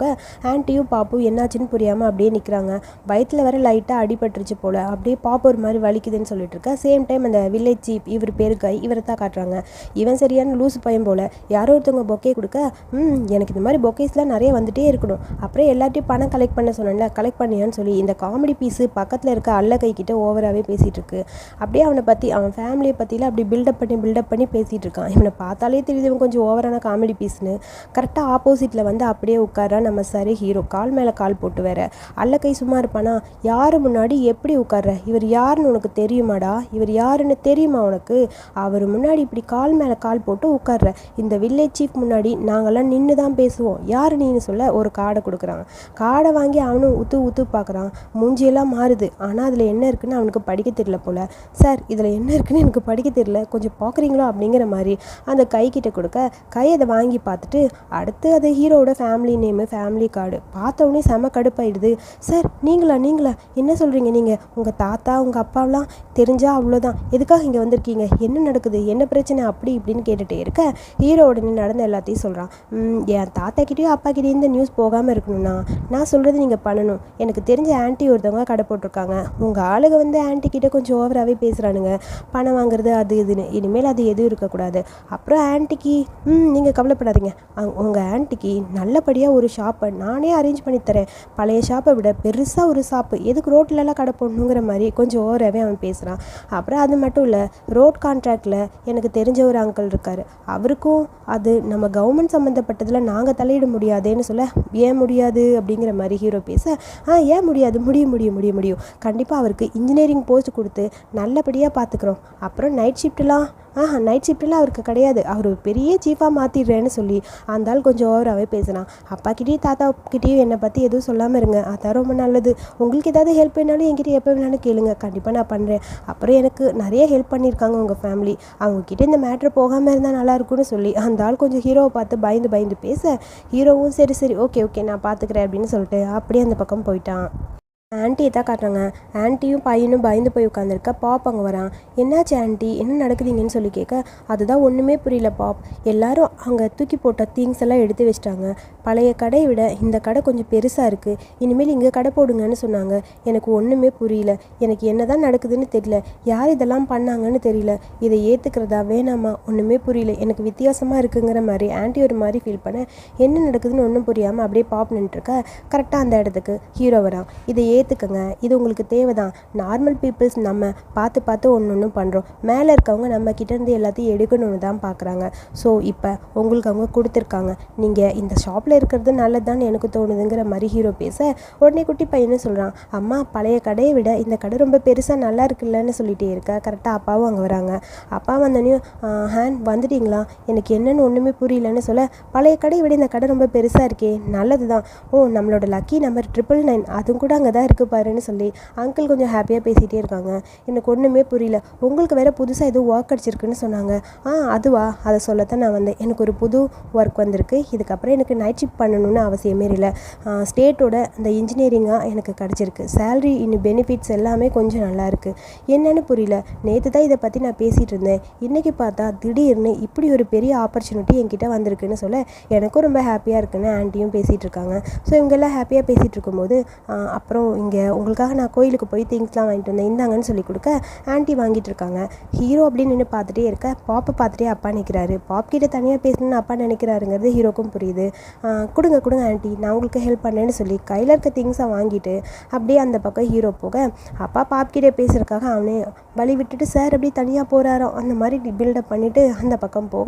ஆன்ட்டியும் பாப்பும் என்னாச்சுன்னு புரியாமல் அப்படியே நிற்கிறாங்க வயிற்றில் வர லைட்டாக அடிபட்டுருச்சு போல். அப்படியே பாப்பு ஒரு மாதிரி வலிக்குதுன்னு சொல்லிட்டு இருக்கா சேம் டைம் அந்த வில்லேஜ் சீப் இவர் பேருக்கு இவரை தான் காட்டுறாங்க. இவன் சரியான லூசு பையன் போல். யாரோ ஒருத்தவங்க பொக்கே கொடுக்க ம் எனக்கு இந்த மாதிரி பொக்கேஸ்லாம் நிறைய வந்துகிட்டே இருக்கணும். அப்புறம் எல்லாத்தையும் பணம் கலெக்ட் பண்ண சொன்னேன்ல கலெக்ட் பண்ணியான்னு சொல்லி இந்த காமெடி பீஸு பக்கத்தில் இருக்க அல்ல கை கிட்ட ஓவராகவே பேசிகிட்டு இருக்கு அப்படியே அவனை பற்றி அவன் ஃபேமிலியை பற்றிலாம் அப்படி பில்டப் பண்ணி பில்டப் பண்ணி பேசிகிட்டு இருக்கான் இவனை பார்த்தாலே தெரியுது இவன் கொஞ்சம் ஓவரான காமெடி பீஸ்னு கரெக்டாக ஆப்போசிட்டில் வந்து அப்படியே உட்காரான் நம்ம சரி ஹீரோ கால் மேலே கால் போட்டு வேற. அல்ல கை சும்மா இருப்பானா? யார் முன்னாடி எப்படி உட்கார்ற? இவர் யாருன்னு உனக்கு தெரியுமாடா? இவர் யாருன்னு தெரியுமா உனக்கு? அவர் முன்னாடி இப்படி கால் மேலே கால் போட்டு உட்கார்ற. இந்த வில்லேஜ் சீஃப் முன்னாடி நாங்கள்லாம் நின்று தான் பேசுவோம். யார் நீன்னு சொல்ல? ஒரு கார்டை கொடுக்குறாங்க கார்டை வாங்கி அவனும் உத்து உத்து பார்க்குறான். மூஞ்சியெல்லாம் மாறுது. ஆனால் அதில் என்ன இருக்குன்னு அவனுக்கு படிக்க தெரியல போல். சார் இதில் என்ன இருக்குன்னு எனக்கு படிக்க தெரியல. கொஞ்சம் பார்க்குறீங்களோ? அப்படிங்கிற மாதிரி அந்த கை கிட்ட கொடுக்க கை அதை வாங்கி பார்த்துட்டு அடுத்து அது ஹீரோவோட ஃபேமிலி நேமு ஃபேமிலி கார்டு பார்த்த உடனே செம கடுப்பாயிடுது. சார் நீங்களா நீங்களா? என்ன சொல்கிறீங்க நீங்கள் உங்கள் தாத்தா உங்கள் அப்பாவெலாம் தெரிஞ்சால் அவ்வளோதான். எதுக்காக இங்கே வந்திருக்கீங்க? என்ன நடக்குது? என்ன பிரச்சனை? அப்படி இப்படின்னு கேட்டுகிட்டே இருக்க. ஹீரோ உடனே நடந்த எல்லாத்தையும் சொல்கிறான் என் தாத்தா கிட்டேயும் அப்பா கிட்டேயும் இந்த நியூஸ் போகாமல் இருக்கணும்னா நான் சொல்கிறது நீங்கள் பண்ணணும். எனக்கு தெரிஞ்ச ஆன்ட்டி ஒருத்தவங்க கடை போட்டிருக்காங்க. உங்கள் ஆளுங்க வந்து ஆன்ட்டி கொஞ்சம் ஓவராகவே பேசுகிறானுங்க பணம் வாங்குறது அது இதுன்னு. இனிமேல் அது எதுவும் இருக்கக்கூடாது. அப்புறம் ஆன்ட்டிக்கு ம் நீங்கள் கவலைப்படாதீங்க. உங்கள் ஆன்ட்டிக்கு நல்லபடியாக ஒரு ஷாப் ஷாப்பை நானே அரேஞ்ச் பண்ணி தரேன். பழைய ஷாப்பை விட பெருசாக ஒரு ஷாப்பு எதுக்கு ரோட்லலாம் கடை போடணுங்கிற மாதிரி கொஞ்சம் ஓரவே அவன் பேசுகிறான் அப்புறம் அது மட்டும் இல்லை ரோட் கான்ட்ராக்டில் எனக்கு தெரிஞ்ச ஒரு அங்கிள் இருக்கார். அவருக்கும் அது நம்ம கவர்மெண்ட் சம்மந்தப்பட்டதில் நாங்கள் தலையிட முடியாதேன்னு சொல்ல ஏன் முடியாது? அப்படிங்கிற மாதிரி ஹீரோ பேச ஆ ஏன் முடியாது? முடியும் முடியும் முடியும் முடியும். கண்டிப்பாக அவருக்கு இன்ஜினியரிங் போஸ்ட் கொடுத்து நல்லபடியாக பார்த்துக்குறோம் அப்புறம் நைட் ஷிஃப்ட்லாம் ஆஹா நைட் ஷிஃப்ட்லாம் அவருக்கு கிடையாது. அவர் ஒரு பெரிய சீஃபாக மாற்றிடுறேன்னு சொல்லி அந்த ஆள் கொஞ்சம் ஓவராகவே பேசுகிறான் அப்பா கிட்டேயும் தாத்தா கிட்டேயும் என்னை பற்றி எதுவும் சொல்லாமல் இருங்க. அதான் ரொம்ப நல்லது. உங்களுக்கு ஏதாவது ஹெல்ப் வேணாலும் என்கிட்ட எப்போ வேணாலும் கேளுங்க. கண்டிப்பாக நான் பண்ணுறேன் அப்புறம் எனக்கு நிறைய ஹெல்ப் பண்ணியிருக்காங்க உங்கள் ஃபேமிலி அவங்கக்கிட்ட இந்த மேட்ரு போகாமல் இருந்தால் நல்லாயிருக்கும்னு சொல்லி அந்த ஆள் கொஞ்சம் ஹீரோவை பார்த்து பயந்து பயந்து பேச ஹீரோவும் சரி சரி ஓகே ஓகே நான் பார்த்துக்கிறேன் அப்படின்னு சொல்லிட்டு அப்படியே அந்த பக்கம் போயிட்டான். ஆன்ட்டியை தான் காட்டுறாங்க. ஆன்ட்டியும் பையனும் பயந்து போய் உட்காந்துருக்க பாப் அங்கே வரான். என்னாச்சு ஆன்ட்டி என்ன நடக்குதுங்கன்னு சொல்லி கேட்க அதுதான் ஒன்றுமே புரியல பாப். எல்லாரும் அங்கே தூக்கி போட்ட திங்ஸ் எல்லாம் எடுத்து வச்சிட்டாங்க. பழைய கடையை விட இந்த கடை கொஞ்சம் பெருசாக இருக்குது இனிமேல் இங்கே கடை போடுங்கன்னு சொன்னாங்க. எனக்கு ஒன்றுமே புரியல. எனக்கு என்ன தான் நடக்குதுன்னு தெரியல. யார் இதெல்லாம் பண்ணாங்கன்னு தெரியல. இதை ஏற்றுக்கிறதா வேணாமா? ஒன்றுமே புரியல. எனக்கு வித்தியாசமாக இருக்குங்கிற மாதிரி ஆன்ட்டி ஒரு மாதிரி ஃபீல் பண்ண என்ன நடக்குதுன்னு ஒன்றும் புரியாமல் அப்படியே பாப் நின்றுருக்க கரெக்டாக அந்த இடத்துக்கு. ஹீரோ வரான். இதை ஏற்றுக்கங்க இது உங்களுக்கு தேவை தான் நார்மல் பீப்புள்ஸ் நம்ம பார்த்து பார்த்து ஒன்று ஒன்று பண்ணுறோம் மேலே இருக்கவங்க நம்ம கிட்டேருந்து எல்லாத்தையும் எடுக்கணும்னு தான் பார்க்குறாங்க ஸோ இப்போ உங்களுக்கு அவங்க கொடுத்துருக்காங்க. நீங்கள் இந்த ஷாப்பில் இருக்கிறது நல்லதுதான் எனக்கு தோணுதுங்கிற மாதிரி ஹீரோ பேச உடனே குட்டி பையனும் சொல்கிறான் அம்மா பழைய கடையை விட இந்த கடை ரொம்ப பெருசாக நல்லா இருக்குல்லன்னு சொல்லிட்டே இருக்க. கரெக்டாக அப்பாவும் அங்கே வராங்க. அப்பா வந்தோடனையும் ஹேண்ட் வந்துட்டீங்களா? எனக்கு என்னென்னு ஒன்றுமே புரியலன்னு சொல்ல பழைய கடையை விட இந்த கடை ரொம்ப பெருசாக இருக்கே நல்லது தான் ஓ நம்மளோட லக்கி நம்பர் ட்ரிபிள் நைன் அதுவும் கூட அங்கே தான் இருக்குது பாருன்னு சொல்லி அங்கிள் கொஞ்சம் ஹாப்பியாக பேசிகிட்டே இருக்காங்க. எனக்கு ஒன்றுமே புரியல. உங்களுக்கு வேறு புதுசாக எதுவும் ஒர்க் கிடச்சிருக்குன்னு சொன்னாங்க. ஆ அதுவா? அதை சொல்லத்தான் நான் வந்தேன். எனக்கு ஒரு புது ஒர்க் வந்திருக்கு. இதுக்கப்புறம் எனக்கு நைட் ஷிஃப்ட் பண்ணணும்னு அவசியமே இல்லை. ஸ்டேட்டோட அந்த இன்ஜினியரிங்காக எனக்கு கிடச்சிருக்கு. சேல்ரி இன்னும் பெனிஃபிட்ஸ் எல்லாமே கொஞ்சம் நல்லாயிருக்கு என்னன்னு புரியல. நேற்று தான் இதை பற்றி நான் பேசிகிட்டு இருந்தேன். இன்றைக்கி பார்த்தா திடீர்னு இப்படி ஒரு பெரிய ஆப்பர்ச்சுனிட்டி என்கிட்ட வந்திருக்குன்னு சொல்ல எனக்கும் ரொம்ப ஹாப்பியாக இருக்குன்னு ஆன்ட்டியும் பேசிகிட்டு இருக்காங்க. ஸோ இவங்கெல்லாம் ஹாப்பியாக பேசிகிட்டு இருக்கும்போது அப்புறம் இங்கே உங்களுக்காக நான் கோயிலுக்கு போய் திங்ஸ்லாம் வாங்கிட்டு வந்தேன். இந்தாங்கன்னு சொல்லி கொடுக்க ஆண்டி வாங்கிட்டு இருக்காங்க. ஹீரோ அப்படின்னு நின்று பார்த்துட்டே இருக்க. பாப்பை பார்த்துட்டே அப்பா நிற்கிறாரு பாப் கிட்ட தனியாக பேசணும்னு அப்பா நினைக்கிறாருங்கிறது ஹீரோக்கும் புரியுது. கொடுங்க கொடுங்க ஆன்ட்டி நான் உங்களுக்கு ஹெல்ப் பண்ணேன்னு சொல்லி கையில் இருக்க திங்ஸை வாங்கிட்டு அப்படியே அந்த பக்கம் ஹீரோ போக அப்பா பாப் கிட்டே பேசுகிறக்காக அவனே வழி விட்டுட்டு சார் அப்படி தனியாக போகிறாரோ அந்த மாதிரி பில்டப் பண்ணிவிட்டு அந்த பக்கம் போக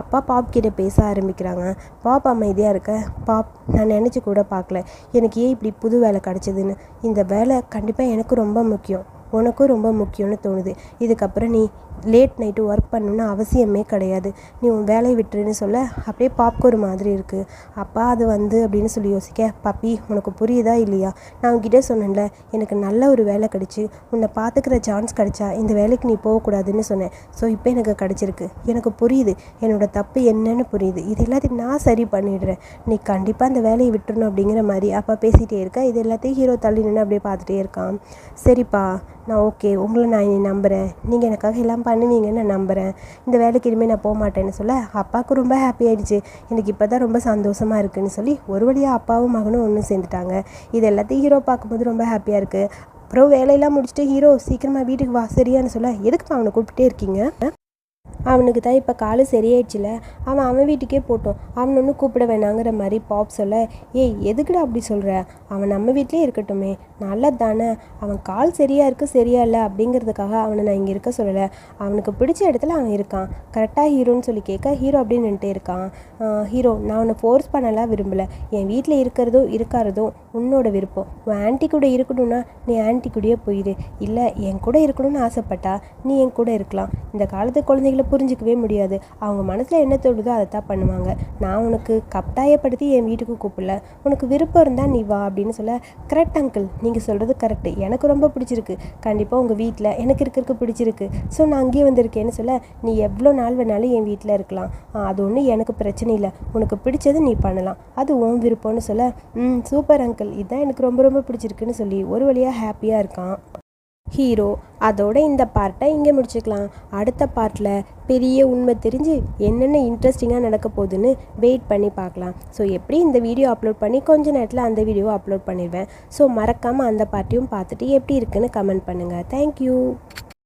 அப்பா பாப் கிட்டே பேச ஆரம்பிக்கிறாங்க. பாப் அமைதியாக இருக்க. பாப் நான் நினச்சி கூட பார்க்கல. எனக்கு ஏன் இப்படி புது வேலை கிடச்சிதுன்னு? இந்த வேலை கண்டிப்பாக எனக்கு ரொம்ப முக்கியம். உனக்கும் ரொம்ப முக்கியம்னு தோணுது. இதுக்கப்புறம் நீ லேட் நைட்டு ஒர்க் பண்ணணுன்னு அவசியமே கிடையாது. நீ உன் வேலையை விட்டுருன்னு சொல்ல அப்படியே பாப்கோர் மாதிரி இருக்குது அப்பா அது வந்து அப்படின்னு சொல்லி யோசிக்க பப்பி உனக்கு புரியுதா இல்லையா? நான் உங்ககிட்ட சொன்னேன்ல எனக்கு நல்ல ஒரு வேலை கிடச்சி. உன்னை பார்த்துக்கிற சான்ஸ் கிடச்சா இந்த வேலைக்கு நீ போகக்கூடாதுன்னு சொன்னேன். ஸோ இப்போ எனக்கு கிடச்சிருக்கு. எனக்கு புரியுது. என்னோடய தப்பு என்னன்னு புரியுது. இது எல்லாத்தையும் நான் சரி பண்ணிடுறேன். நீ கண்டிப்பாக அந்த வேலையை விட்டுறணும் அப்படிங்கிற மாதிரி அப்பா பேசிகிட்டே இருக்க. இது எல்லாத்தையும் ஹீரோ தள்ளி நின்று அப்படியே பார்த்துட்டே இருக்கான். சரிப்பா நான் ஓகே உங்களை நான் நம்புகிறேன் நீங்கள் எனக்காக எல்லாம் பண்ணுவீங்கன்னு நான் நம்புகிறேன் இந்த வேலைக்கு இனிமேல் நான் போக மாட்டேன்னு சொல்ல அப்பாவுக்கு ரொம்ப ஹாப்பி ஆகிடுச்சு எனக்கு இப்போ தான் ரொம்ப சந்தோஷமாக இருக்குதுன்னு சொல்லி ஒரு வழியாக அப்பாவும் மகனும் ஒன்று சேர்ந்துட்டாங்க. இது எல்லாத்தையும் ஹீரோ பார்க்கும்போது ரொம்ப ஹாப்பியாக இருக்குது அப்புறம் வேலையெல்லாம் முடிச்சுட்டு ஹீரோ சீக்கிரமாக வீட்டுக்கு வா சரியான்னு சொல்ல எதுக்குப்பா அவனை கூப்பிட்டே இருக்கீங்க? அவனுக்கு தான் இப்போ காலு சரியாயிடுச்சுல? அவன் அவன் வீட்டுக்கே போட்டோம். அவன் ஒன்றும் கூப்பிட வேணாங்கிற மாதிரி பாப் சொல்ல ஏய் எதுக்குடா அப்படி சொல்கிற அவன் நம்ம வீட்லேயே இருக்கட்டுமே. நல்லது தானே அவன் கால் சரியாக இருக்கு சரியா இல்லை அப்படிங்கிறதுக்காக அவனை நான் இங்கே இருக்க சொல்லலை. அவனுக்கு பிடிச்ச இடத்துல அவன் இருக்கான். கரெக்டாக ஹீரோன்னு சொல்லி கேட்க ஹீரோ அப்படின்னு நின்றுட்டே இருக்கான். ஹீரோ நான் உன்னை ஃபோர்ஸ் பண்ணலாம் விரும்பலை. என் வீட்டில் இருக்கிறதும் இருக்காரதும் உன்னோட விருப்பம். உன் ஆன்ட்டி கூட இருக்கணும்னா நீ ஆன்ட்டி கூடயே போயிடு இல்லை என் கூட இருக்கணும்னு ஆசைப்பட்டா நீ என் கூட இருக்கலாம். இந்த காலத்து குழந்தைகள் புரிஞ்சிக்கவே முடியாது. அவங்க மனசில் என்ன தோடுதோ அதை தான் பண்ணுவாங்க. நான் உனக்கு கட்டாயப்படுத்தி என் வீட்டுக்கு கூப்பிடல. உனக்கு விருப்பம் இருந்தால் நீ வா அப்படின்னு சொல்ல கரெக்ட் அங்கிள் நீங்கள் சொல்கிறது கரெக்டு எனக்கு ரொம்ப பிடிச்சிருக்கு. கண்டிப்பாக உங்கள் வீட்டில் எனக்கு இருக்கிறதுக்கு பிடிச்சிருக்கு. ஸோ நான் அங்கேயே வந்திருக்கேன்னு சொல்ல நீ எவ்வளோ நாள் வேணாலும் என் வீட்டில் இருக்கலாம். அது ஒன்றும் எனக்கு பிரச்சனை இல்லை. உனக்கு பிடிச்சது நீ பண்ணலாம். அது உன் விருப்பம்னு சொல்ல ம் சூப்பர் அங்கிள் இதுதான் எனக்கு ரொம்ப ரொம்ப பிடிச்சிருக்குன்னு சொல்லி ஒரு வழியாக ஹாப்பியாக இருக்கான். ஹீரோ. அதோட இந்த பார்ட்டை இங்கே முடிச்சுக்கலாம். அடுத்த பார்ட்டில் பெரிய உண்மை தெரிஞ்சு என்னென்ன இன்ட்ரெஸ்டிங்காக நடக்க போகுதுன்னு வெயிட் பண்ணி பார்க்கலாம். ஸோ எப்படி இந்த வீடியோ அப்லோட் பண்ணி கொஞ்ச நேரத்தில் அந்த வீடியோ அப்லோட் பண்ணிடுவேன். ஸோ மறக்காமல் அந்த பார்ட்டியும் பார்த்துட்டு எப்படி இருக்குன்னு கமெண்ட் பண்ணுங்கள் தேங்க்யூ